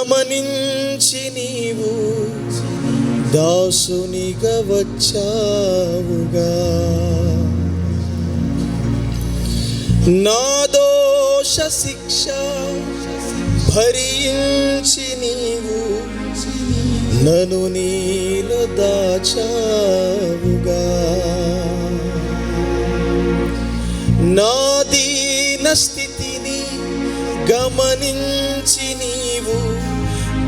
గమనించి నీవు దాసునిగా వచ్చావుగా. నా దోష శిక్ష భరించి నీవు నను నీలో దాచావుగా. నా దీన స్థితిని గమనించి నీవు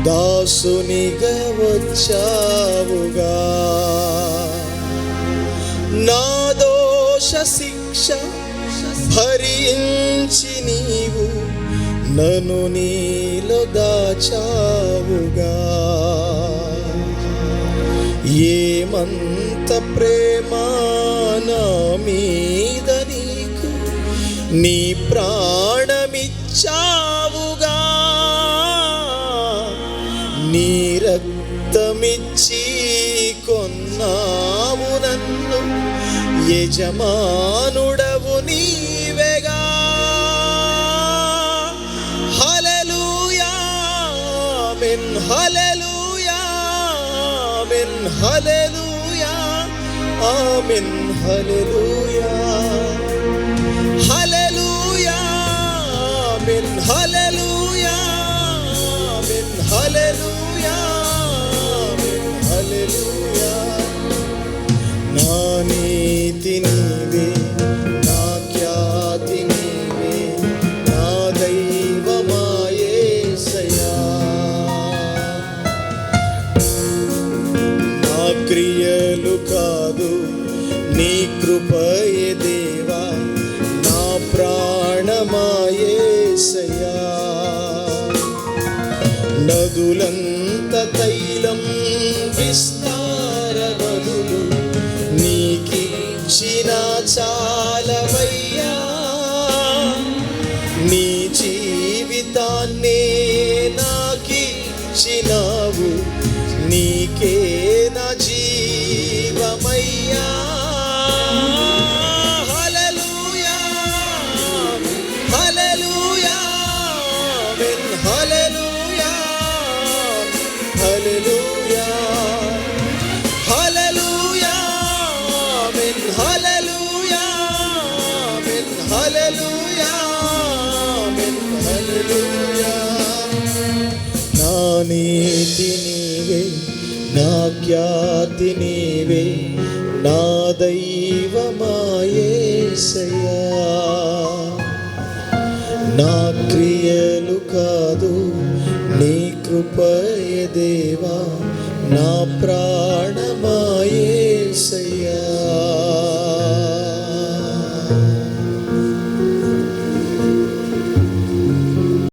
దాసునిగా వచ్చావుగా. నా దోష శిక్ష భరించి నీవు నన్ను నీలో దాచావుగా. ఏమంత ప్రేమ నా మీద నీకు నీ ప్రాణమిచ్చా జీవితమిచ్చి కొన్నావు నన్ను. యజమానుడవు నీవేగా. హల్లెలూయా ఆమేన్ హలలుయా ఆమేన్ హలలుయా ఆమేన్ హల్లెలూయా. హల్లెలూయా. దేవా నా ప్రాణమాయేసయా నదులంత తైలం విస్తార బదులు నీకిచ్చిన చాలవయ్యా. నీ జీవితాన్నే నాకిచ్చినావు నీకే నా జీ నీతి నీవే నా ఖ్యాతి నీవే నా దైవమాయేసయ్యా నా క్రియలు కాదు నీ కృపయ దేవా నా ప్రాణమాయేసయ్యా